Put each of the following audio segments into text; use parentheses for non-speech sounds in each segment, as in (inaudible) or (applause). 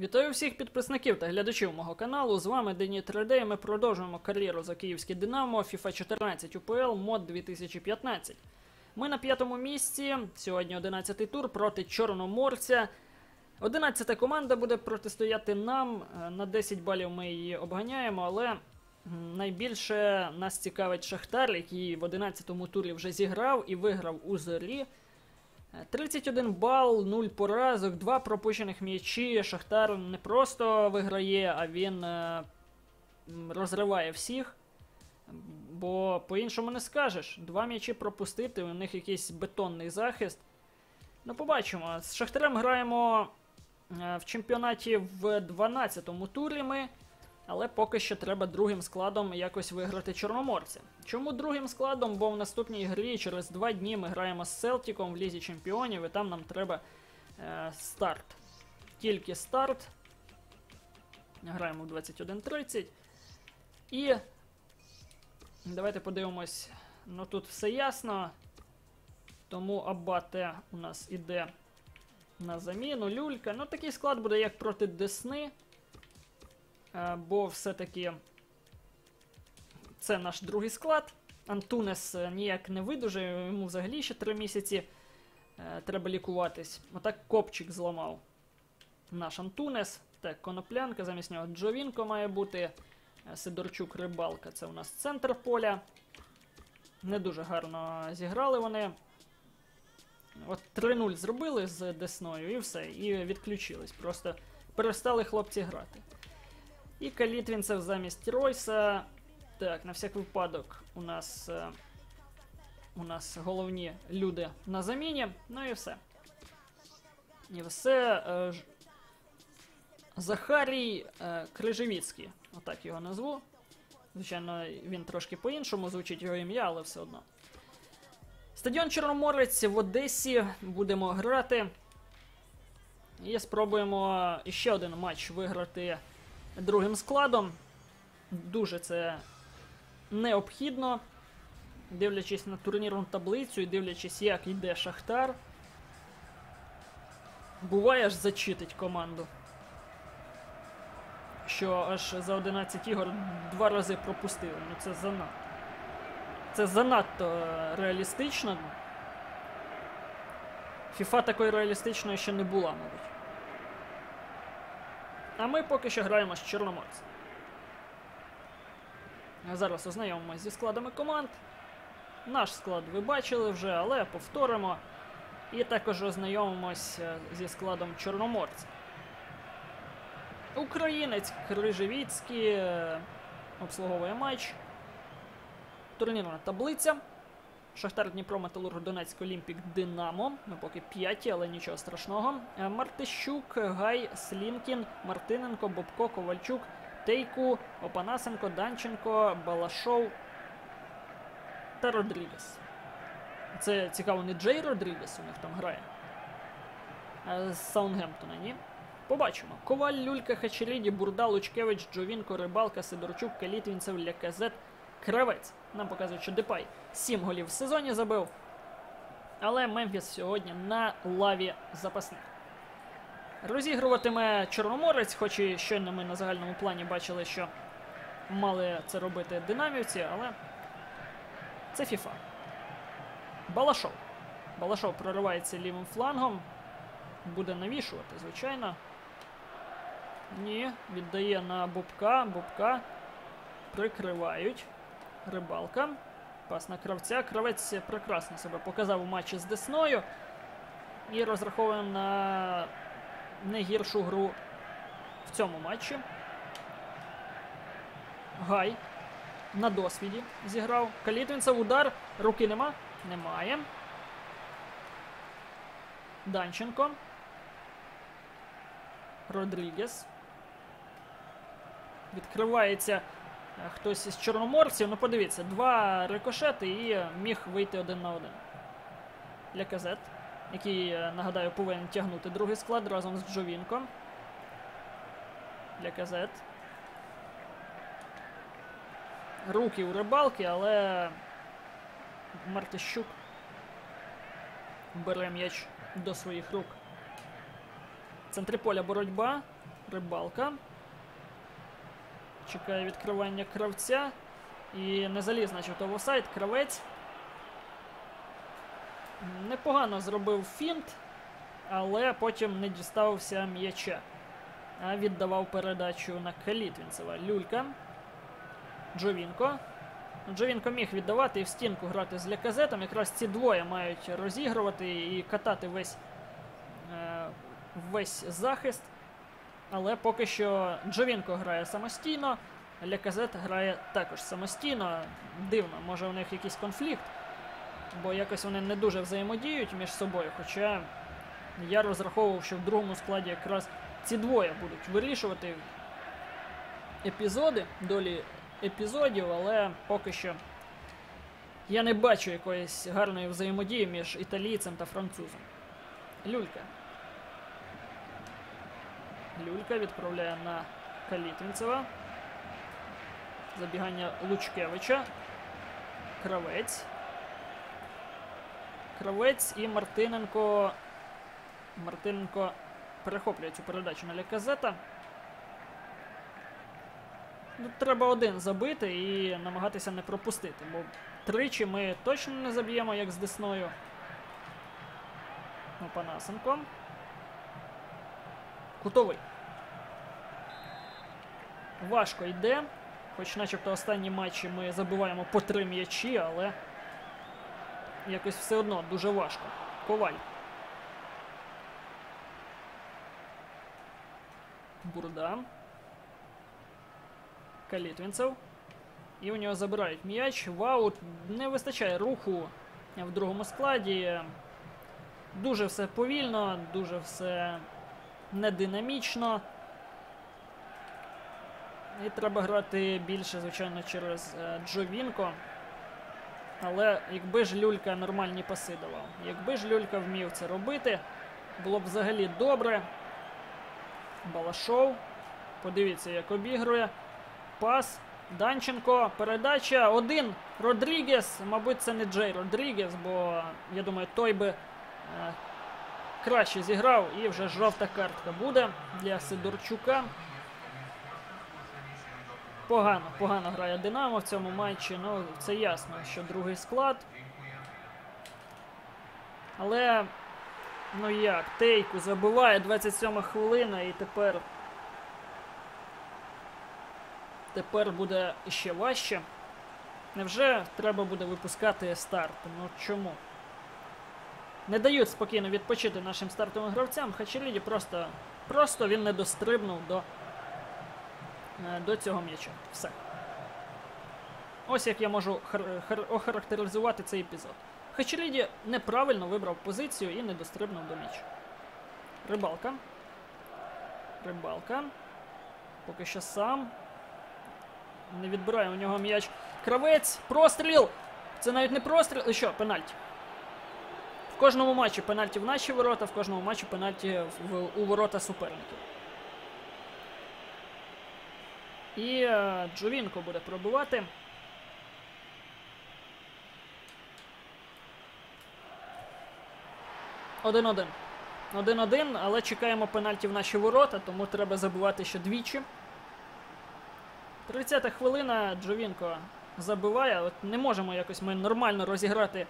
Вітаю всіх підписників та глядачів мого каналу. З вами Дені 3D і ми продовжуємо кар'єру за київське Динамо FIFA 14 УПЛ мод 2015. Ми на п'ятому місці. Сьогодні 11-й тур проти Чорноморця. 11-та команда буде протистояти нам. Е, На 10 балів ми її обганяємо, але найбільше нас цікавить Шахтар, який в 11-му турі вже зіграв і виграв у зорі. Е, 31 бал, 0 поразок, 2 пропущених м'ячі. Шахтар не просто виграє, а він е, розриває всіх. Бо по-іншому не скажеш. Два м'ячі пропустити, у них якийсь бетонний захист. Ну, побачимо. З Шахтарем граємо е, в чемпіонаті в 12-му турі ми. Але поки що треба другим складом якось виграти Чорноморця. Чому другим складом? Бо в наступній грі через два дні ми граємо з Селтіком в Лізі Чемпіонів, і там нам треба е, старт. Тільки старт. Граємо в 21.30. І давайте подивимось. Ну тут все ясно. Тому Абате у нас іде на заміну. Люлька. Ну такий склад буде як проти Десни. Е, бо все-таки це наш другий склад. Антунес е, ніяк не видужає, йому взагалі ще три місяці е, треба лікуватись. Отак копчик зламав наш Антунес. Так, коноплянка, замість нього Джовінко має бути. Сидорчук рибалка це у нас центр поля. Не дуже гарно зіграли вони. От 3-0 зробили з Десною і все, і відключились. Просто перестали хлопці грати. І Калітвінцев замість Ройса. Так, на всяк випадок у нас е, у нас головні люди на заміні. Ну і все. І все. Е, ж... Захарій е, Крижевіцький. Отак його назву. Звичайно, він трошки по-іншому звучить його ім'я, але все одно. Стадіон Чорноморець в Одесі будемо грати. І спробуємо іще один матч виграти другим складом. Дуже це необхідно. Дивлячись на турнірну таблицю і дивлячись, як йде Шахтар. Буває аж зачитить команду. Що аж за 11 ігор два рази пропустили. Ну це занадто. Це занадто е, реалістично. Фіфа такої реалістичної ще не була, мабуть. А ми поки що граємо з Чорноморцем. Зараз ознайомимося зі складами команд. Наш склад ви бачили вже, але повторимо. І також ознайомимось е, зі складом Чорноморця. Українець Крижевіцький е, обслуговує матч. Турнірна таблиця. Шахтар Дніпро, Металург, Донецьк, Олімпік, Динамо. Ми поки п'яті, але нічого страшного. Е, Мартищук, Гай, Слінкін, Мартиненко, Бобко, Ковальчук, Тейку, Опанасенко, Данченко, Балашов та Родрігес. Це цікаво, не Джей Родрігес у них там грає. А з Саунгемптона, ні? Побачимо. Коваль, Люлька, Хачеріді, Бурда, Лучкевич, Джовінко, Рибалка, Сидорчук, Калітвінцев, Ляказет, Кравець. Нам показують, що Депай 7 голів в сезоні забив. Але Мемфіс сьогодні на лаві запасних. Розігруватиме Чорноморець, хоч і щойно ми на загальному плані бачили, що мали це робити динамівці, але це Фіфа. Балашов. Балашов проривається лівим флангом. Буде навішувати, звичайно. Ні, віддає на Бобка. Бобка прикривають. Рибалка. Пас на кравця. Кравець прекрасно себе показав у матчі з Десною. І розраховуємо на не гіршу гру в цьому матчі. Гай на досвіді зіграв. Калітвінцев удар. Руки нема? Немає. Данченко. Родрігес. Відкривається хтось із чорноморців. Ну, подивіться, два рикошети і міг вийти один на один. Ляказет, який, е, нагадаю, повинен тягнути другий склад разом з Джовінко. Ляказет. Руки у рибалки, але Мартищук бере м'яч до своїх рук. В центрі поля боротьба. Рибалка. Чекає відкривання кравця. І не заліз, начебто, в офсайд. Кравець. Непогано зробив фінт, але потім не дістався м'яча. А віддавав передачу на Калітвінцева. Люлька. Джовінко. Джовінко міг віддавати і в стінку грати з Ляказетом. Якраз ці двоє мають розігрувати і катати весь, е, весь захист. Але поки що Джовінко грає самостійно, Ляказет грає також самостійно. Дивно, може у них якийсь конфлікт, бо якось вони не дуже взаємодіють між собою. Хоча я розраховував, що в другому складі якраз ці двоє будуть вирішувати епізоди, долі епізодів, але поки що я не бачу якоїсь гарної взаємодії між італійцем та французом. Люлька. Люлька відправляє на Калітвінцева. Забігання Лучкевича. Кравець. Кравець і Мартиненко. Мартиненко перехоплює цю передачу на Ляказета. Ну, треба один забити і намагатися не пропустити, бо тричі ми точно не заб'ємо, як з Десною. Опанасенко. Кутовий. Важко йде. Хоч начебто останні матчі ми забиваємо по три м'ячі, але якось все одно дуже важко. Коваль. Бурда. Калітвінцев. І у нього забирають м'яч. Вау, не вистачає руху в другому складі. Дуже все повільно, дуже все нединамічно. І треба грати більше, звичайно, через е, Джовінко. Але якби ж Люлька нормальні паси давав, якби ж Люлька вмів це робити, було б взагалі добре. Балашов. Подивіться, як обігрує. Пас. Данченко. Передача. Один. Родрігес. Мабуть, це не Джей Родрігес, бо я думаю, той би е, краще зіграв. І вже жовта картка буде для Сидорчука. Погано, погано грає Динамо в цьому матчі. Ну, це ясно, що другий склад. Але, ну як, Тейку забиває 27 хвилина і тепер. Тепер буде ще важче. Невже треба буде випускати старт? Ну чому? Не дають спокійно відпочити нашим стартовим гравцям. Хачеріді просто просто він не дострибнув до е, до цього м'яча. Все. Ось як я можу охарактеризувати цей епізод. Хачеріді неправильно вибрав позицію і не дострибнув до м'яча. Рибалка. Рибалка. Поки що сам. Не відбирає у нього м'яч. Кравець. Простріл! Це навіть не простріл. І що, пенальті. В кожному матчі пенальті в наші ворота, в кожному матчі пенальті в, у ворота суперників. І е, Джовінко буде пробувати. Один-один. Один-один, але чекаємо пенальті в наші ворота, тому треба забивати ще двічі. 30-та хвилина Джовінко забиває. От Не можемо якось ми нормально розіграти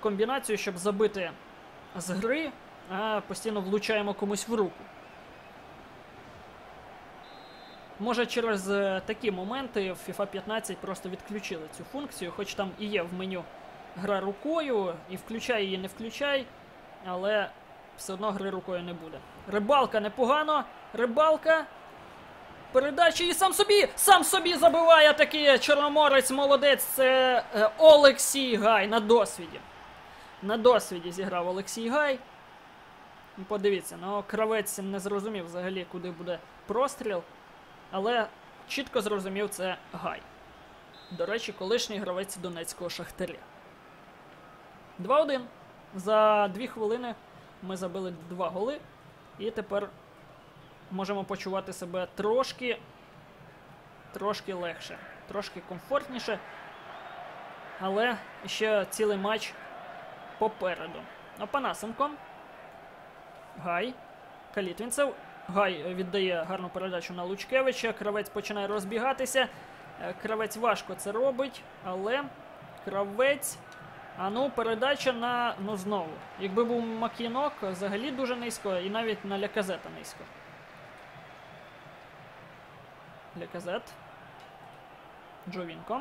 комбінацію, щоб забити з гри, а постійно влучаємо комусь в руку. Може через е, такі моменти в FIFA 15 просто відключили цю функцію, хоч там і є в меню гра рукою, і включай її, не включай, але все одно гри рукою не буде. Рибалка непогано. Рибалка. Передачі і сам собі! Сам собі забиває такий Чорноморець молодець. Це е, Олексій Гай на досвіді. На досвіді зіграв Олексій Гай. Подивіться, ну кравець не зрозумів взагалі, куди буде простріл. Але чітко зрозумів це Гай. До речі, колишній гравець Донецького Шахтаря. 2-1. За 2 хвилини ми забили 2 голи. І тепер можемо почувати себе трошки трошки легше, трошки комфортніше. Але ще цілий матч попереду. Опанасенко. Гай. Калітвінцев. Гай віддає гарну передачу на Лучкевича. Кравець починає розбігатися. Е, Кравець важко це робить, але кравець. А ну, передача на. Ну знову. Якби був Макінок, взагалі дуже низько, і навіть на Ляказета низько. Ляказет. Джовінко.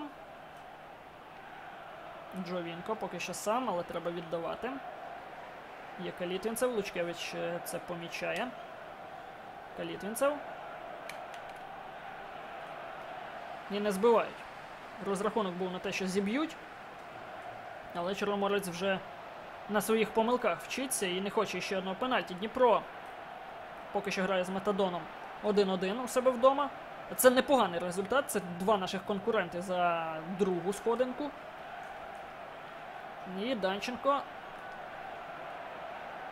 Джовінко поки що сам, але треба віддавати. Є Калітвінцев. Лучкевич е, це помічає. Калітвінцев. І не збивають. Розрахунок був на те, що зіб'ють. Але Чорноморець вже на своїх помилках вчиться і не хоче ще одного пенальті. Дніпро поки що грає з Метадоном 1-1 у себе вдома. Це непоганий результат. Це два наших конкуренти за другу сходинку. І Данченко.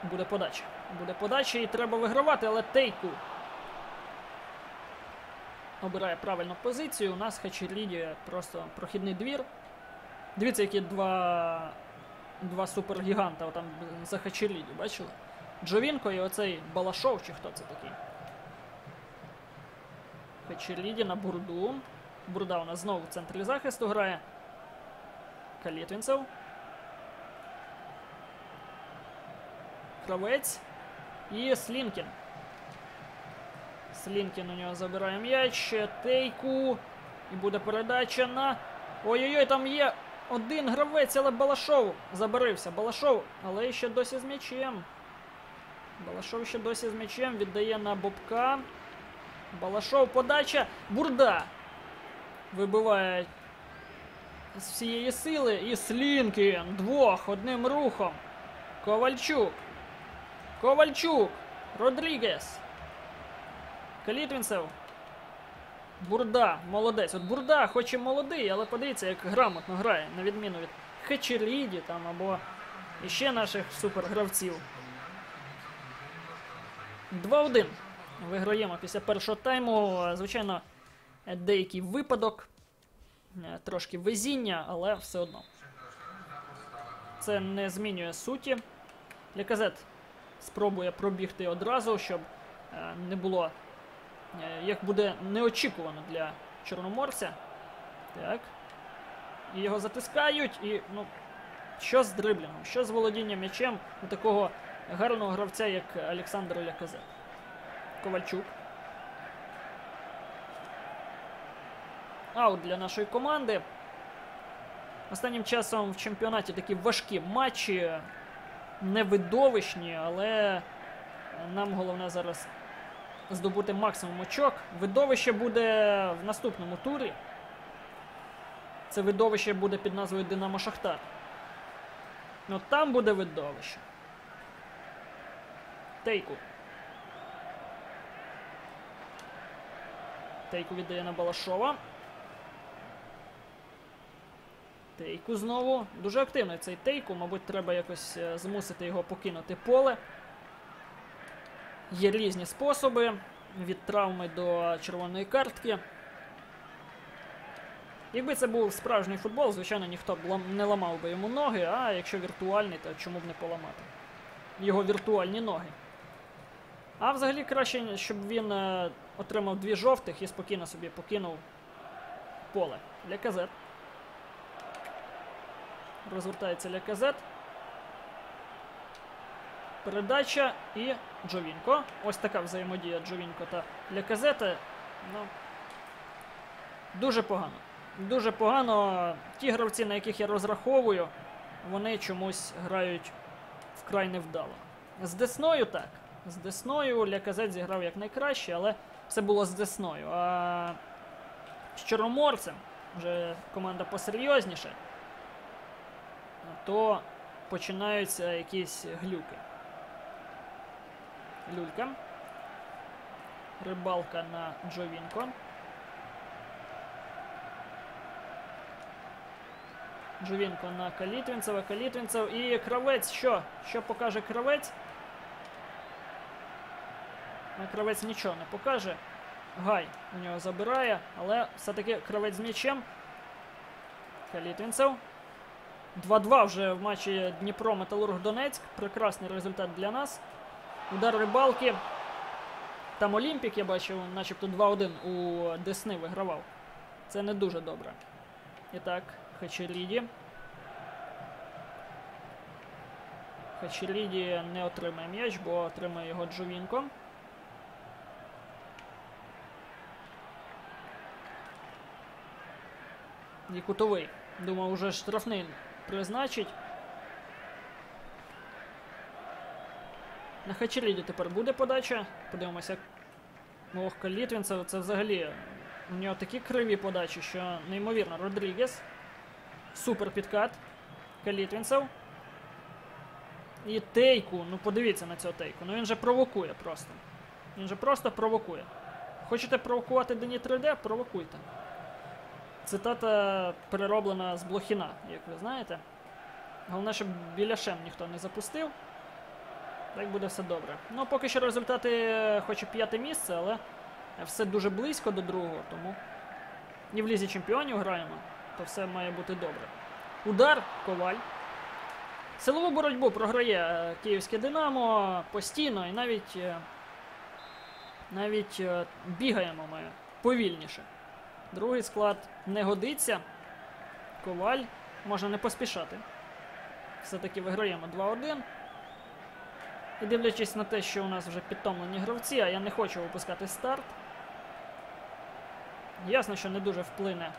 Буде подача. Буде подача і треба вигравати, але Тейку обирає правильну позицію. У нас Хачеріді просто прохідний двір. Дивіться, які два, два супергіганта там за Хачеріді, бачили? Джовінко і оцей Балашов, чи хто це такий? Хачеріді на бурду. Бурда у нас знову в центрі захисту грає. Калітвінцев. Кравець. І Слінкін. Слінкін у нього забирає м'яч. Тейку. І буде передача на. Ой-ой-ой, там є один гравець, але Балашов забарився. Балашов, але ще досі з м'ячем. Балашов ще досі з м'ячем. Віддає на Бобка. Балашов, подача. Бурда. Вибиває з всієї сили. І Слінкін. Двох одним рухом. Ковальчук. Ковальчук. Родрігес. Калітвінцев. Бурда, молодець. От Бурда, хоч і молодий, але подивіться, як грамотно грає, на відміну від Хечеліді там або іще наших супергравців. 2-1. Виграємо після першого тайму. Звичайно, деякий випадок, е, трошки везіння, але все одно. Це не змінює суті. Ляказет спробує пробігти одразу, щоб е, не було Е, як буде неочікувано для чорноморця. Так. І його затискають. І, ну, що з дриблінгом, що з володінням м'ячем у такого гарного гравця, як Олександр Ляказет. Ковальчук. Аут для нашої команди. Останнім часом в чемпіонаті такі важкі матчі, невидовищні, але нам головне зараз здобути максимум очок. Видовище буде в наступному турі. Це видовище буде під назвою Динамо Шахтар. Ну там буде видовище. Тейку. Тейку віддає на Балашова. Тейку знову. Дуже активний цей тейку. Мабуть, треба якось е, змусити його покинути поле. Є різні способи від травми до червоної картки. Якби це був справжній футбол, звичайно, ніхто б не ламав би йому ноги, а якщо віртуальний, то чому б не поламати його віртуальні ноги. А взагалі краще, щоб він е, отримав дві жовтих і спокійно собі покинув поле. Ляказет. Розвертається ляказет. Передача і Джовінко. Ось така взаємодія Джовінко та Ляказета. Ну, Дуже погано. Дуже погано. Ті гравці, на яких я розраховую, вони чомусь грають вкрай невдало. З Десною так. З Десною Ляказет зіграв як найкраще, але все було з Десною. А з Чорноморцем, вже команда посерйозніше, то починаються якісь глюки. Люлька. Рибалка на Джовінко. Джовінко на Калітвінцева. Калітвінцев і кравець. Що? Що покаже кравець? А кравець нічого не покаже. Гай у нього забирає, але все-таки кравець з м'ячем. Калітвінцев. 2-2 вже в матчі Дніпро Металург Донецьк. Прекрасний результат для нас. Удар рибалки. Там Олімпік, я бачив, начебто 2-1 у Десни вигравав. Це не дуже добре. І так, Хачеріді. Хачеріді не отримає м'яч, бо отримає його Джовінко. І кутовий. Думав, уже штрафний призначить. На Хачеріді тепер буде подача. Подивимося. Ох, Калітвінцев, це взагалі. У нього такі криві подачі, що неймовірно. Родрігес. Супер підкат. Калітвінцев. І тейку. Ну подивіться на цього тейку. Ну він же провокує просто. Він же просто провокує. Хочете провокувати Дені 3D? Провокуйте. Цитата перероблена з Блохіна, як ви знаєте. Головне, щоб біляшем ніхто не запустив. Так буде все добре. Ну, поки що результати, е, хоч і п'яте місце, але все дуже близько до другого, тому і в лізі чемпіонів граємо, то все має бути добре. Удар Коваль. Силову боротьбу програє е, київське Динамо постійно і навіть, е, навіть бігаємо ми повільніше. Другий склад не годиться. Коваль можна не поспішати. Все-таки виграємо 2-1. І дивлячись на те, що у нас вже підтомлені гравці, а я не хочу випускати старт. Ясно, що не дуже вплине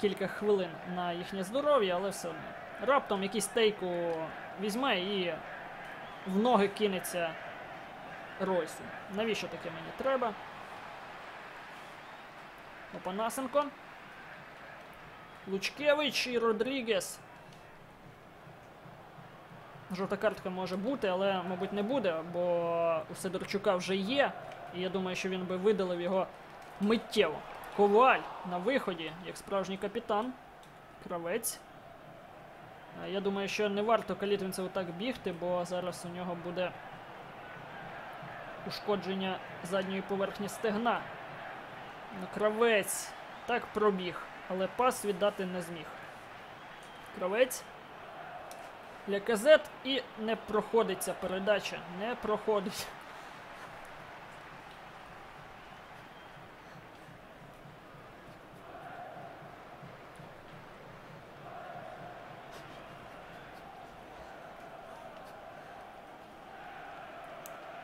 кілька хвилин на їхнє здоров'я, але все одно. Раптом якийсь тейку візьме і в ноги кинеться Ройсу. Навіщо таке мені треба? Опанасенко. Лучкевич і Родрігес. Жовта картка може бути, але, мабуть, не буде, бо у Сидорчука вже є. І я думаю, що він би видалив його миттєво. Коваль на виході, як справжній капітан. Кравець. Я думаю, що не варто Калітвінцеву так бігти, бо зараз у нього буде ушкодження задньої поверхні стегна. Кравець так пробіг, але пас віддати не зміг. Кравець. Ляказет і не проходить ця передача. Не проходить.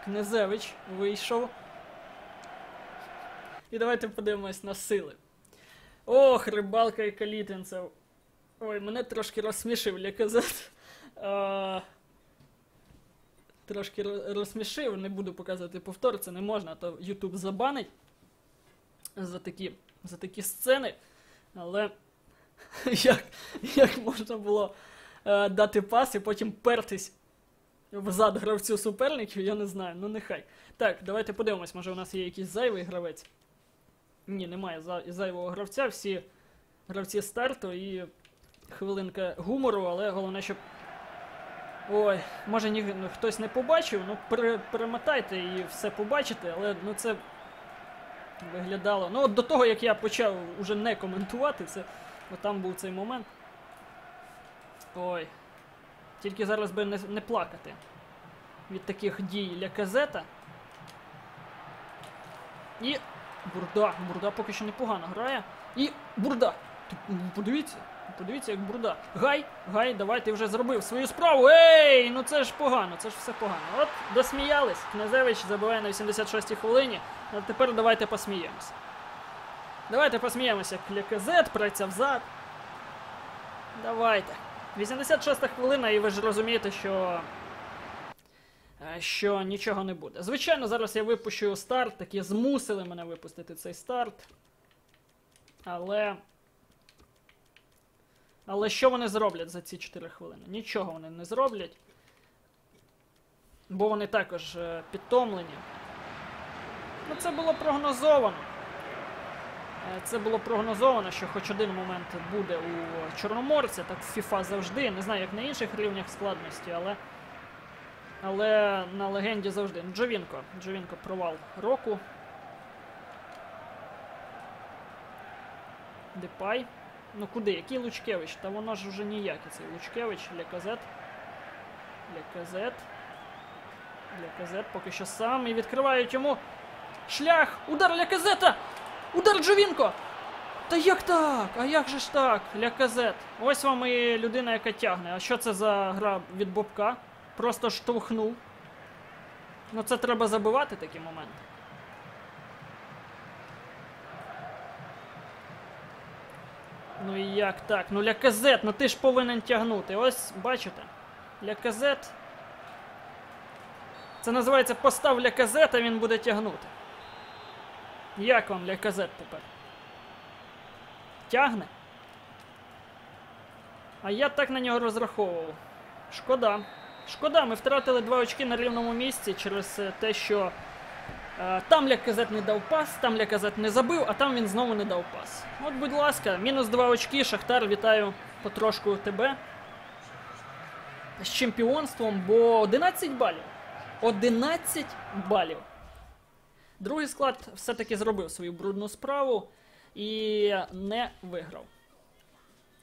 Князевич вийшов. І давайте подивимось на сили. Ох, рибалка і калітинцев. Ой, мене трошки розсмішив Ляказет. Трошки розсмішив, не буду показувати повтор, це не можна, то YouTube забанить за такі, за такі сцени. Але (laughs) як, як можна було е, дати пас і потім пертись взад гравцю суперників, я не знаю, ну нехай. Так, давайте подивимось, може у нас є якийсь зайвий гравець. Ні, немає зайвого гравця, всі гравці старту і хвилинка гумору, але головне, щоб. Ой, може ні, ну, хтось не побачив, ну пере, перемотайте і все побачите, але ну це виглядало. Ну, от до того, як я почав уже не коментувати, це от там був цей момент. Ой. Тільки зараз би не, не плакати від таких дій Ляказета. І Бурда. Бурда поки що непогано грає. І Бурда. Подивіться, подивіться, як Бурда. Гай, Гай, давай ти вже зробив свою справу. Ей! Ну це ж погано, це ж все погано. От досміялись. Князевич забиває на 86-й хвилині. А тепер давайте посміємося. Давайте посміємося, як Ляказет, преться взад. Давайте. 86 хвилина, і ви ж розумієте, що. Е, Що нічого не буде. Звичайно, зараз я випущу старт, такі змусили мене випустити цей старт. Але. Але що вони зроблять за ці 4 хвилини? Нічого вони не зроблять. Бо вони також е, підтомлені. Ну, це було прогнозовано. Е, Це було прогнозовано, що хоч один момент буде у Чорноморця, так в FIFA завжди. Не знаю, як на інших рівнях складності, але. Але на легенді завжди. Джовінко. Джовінко провал року. Депай. Ну куди? Який Лучкевич? Та воно ж вже ніякий цей Лучкевич, Ляказет. Ляказет. Ляказет поки що сам і відкривають йому шлях. Удар Ляказета! Удар Джовінко! Та як так? А як же ж так? Ляказет. Ось вам і людина, яка тягне. А що це за гра від Бобка? Просто штовхнув. Ну це треба забивати такі моменти. Ну і як так? Ну Ляказет, ну ти ж повинен тягнути. Ось, бачите? Ляказет. Це називається постав Ляказет, а він буде тягнути. Як вам Ляказет тепер? Тягне? А я так на нього розраховував. Шкода. Шкода, ми втратили два очки на рівному місці через е, те, що е, там Ляказет не дав пас, там Ляказет не забив, а там він знову не дав пас. От, будь ласка, мінус два очки. Шахтар, вітаю потрошку тебе. З чемпіонством, бо 11 балів. 11 балів. Другий склад все-таки зробив свою брудну справу і не виграв.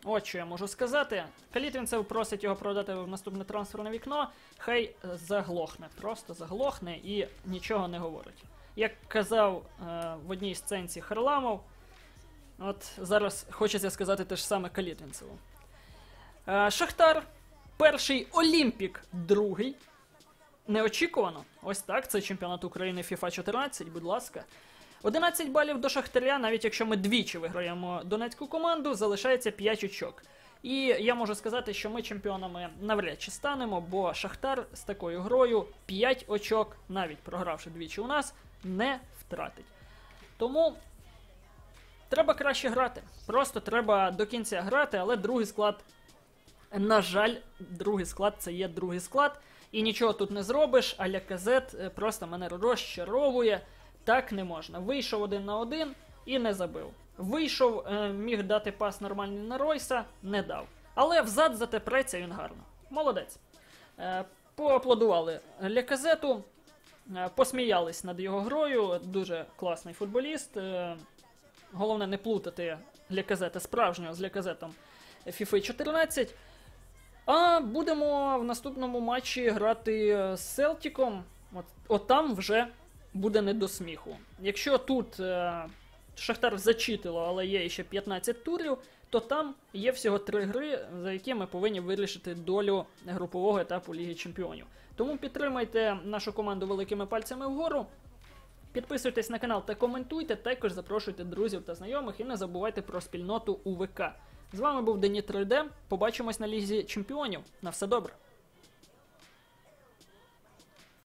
От що я можу сказати. Калітвінцев просить його продати в наступне трансферне вікно. Хай заглохне, просто заглохне і нічого не говорить. Як казав е, в одній сценці Харламов, от зараз хочеться сказати те ж саме Калітвінцеву. Е, Шахтар, перший Олімпік, другий. Неочікувано. Ось так. Це чемпіонат України FIFA 14, будь ласка. 11 балів до Шахтаря, навіть якщо ми двічі виграємо донецьку команду, залишається 5 очок. І я можу сказати, що ми чемпіонами навряд чи станемо, бо Шахтар з такою грою 5 очок, навіть програвши двічі у нас, не втратить. Тому треба краще грати. Просто треба до кінця грати, але другий склад, на жаль, другий склад це є другий склад. І нічого тут не зробиш, а Ляказет е, просто мене розчаровує. Так не можна. Вийшов один на один і не забив. Вийшов, е, міг дати пас нормальний на Ройса, не дав. Але взад зате преться він гарно. Молодець. Е, поаплодували Ляказету, е, посміялись над його грою. Дуже класний футболіст. Головне не плутати Ляказета справжнього з Ляказетом FIFA 14. А будемо в наступному матчі грати з Селтіком. От, от там вже буде не до сміху. Якщо тут е, Шахтар зачитило, але є ще 15 турів, то там є всього 3 гри, за які ми повинні вирішити долю групового етапу Ліги Чемпіонів. Тому підтримайте нашу команду великими пальцями вгору. Підписуйтесь на канал та коментуйте, також запрошуйте друзів та знайомих і не забувайте про спільноту УВК. З вами був Дені 3D. Побачимось на лізі чемпіонів. На все добре.